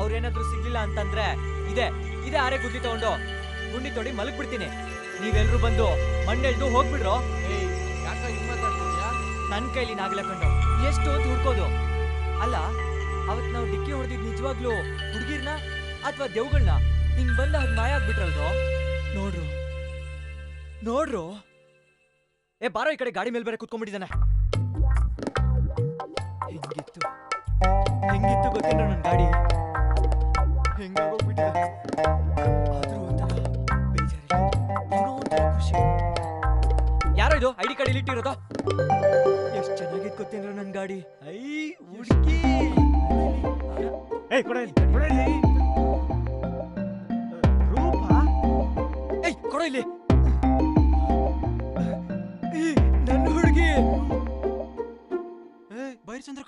ಅವ್ರೇನಾದ್ರೂ ಸಿಗ್ಲಿಲ್ಲ ಅಂತಂದ್ರೆ ಇದೆ ಇದೆ ಆರೆ ಗುಂಡಿ ತಗೊಂಡು ಗುಂಡಿ ತೊಡಿ ಮಲಗ್ಬಿಡ್ತೀನಿ. ನೀವೆಲ್ರೂ ಬಂದು ಮಣ್ಣೆಳ್ದು ಹೋಗ್ಬಿಡ್ರೋ? ಏಯ್ ಯಾಕ ಹಿಂಗ್ ಮಾತಾಡ್ತಿದ್ಯಾ? ನನ್ ಕೈಲಿ ನಾಗ್ಲ ಕಂಡು. ಎಷ್ಟು ಅಂತ ಹುಡ್ಕೋದು? ಅಲ್ಲ ಅವತ್ ನಾವು ಡಿಕ್ಕಿ ಹೊಡೆದಿದ್ ನಿಜವಾಗ್ಲೂ ಹುಡುಗಿರ್ನ ಅಥವಾ ದೆವ್ಗಳನ್ನ ಹಿಂಗ್ ಬಂದ ಹಾಗೆ ಮಾಯ ಆಗ್ಬಿಟ್ರಲ್ರೋ ನೋಡ್ರು. ನೋಡ್ರು. ಏ ಬಾರೋ ಈ ಕಡೆ ಗಾಡಿ ಮೇಲೆ ಬೇರೆ ಕುತ್ಕೊಂಡ್ಬಿಟ್ಟಿದ್ದಾನೆ. ಹೆಂಗಿತ್ತು? ಹೆಂಗಿತ್ತು ಗೊತ್ತಿಲ್ಲ ನನ್ನ ಗಾಡಿ? ಹೆಂಗಾಗೋಗ್ಬಿಟ್ಟಿದೆ ಬೇಜಾರಿಲ್ಲ ಖುಷಿ. ಯಾರೋ ಇದು? ಐಡಿ ಕಾರ್ಡ್ ಇಲ್ಲಿಟ್ಟಿರೋದು? ಎಷ್ಟು ಚೆನ್ನಾಗಿತ್ತು ಗೊತ್ತೇನ್ರ ನನ್ನ ಗಾಡಿ. ಐ ಹುಡುಕಿ. ಏಯ್ ಕೊಡ ಇಲ್ಲಿ, ಏಯ್ ಕೊಡೋ ಇಲ್ಲಿ. ನನ್ನ ಹುಡುಗಿ. ಏಯ್ ಬೈರ್ ಚಂದ್ರ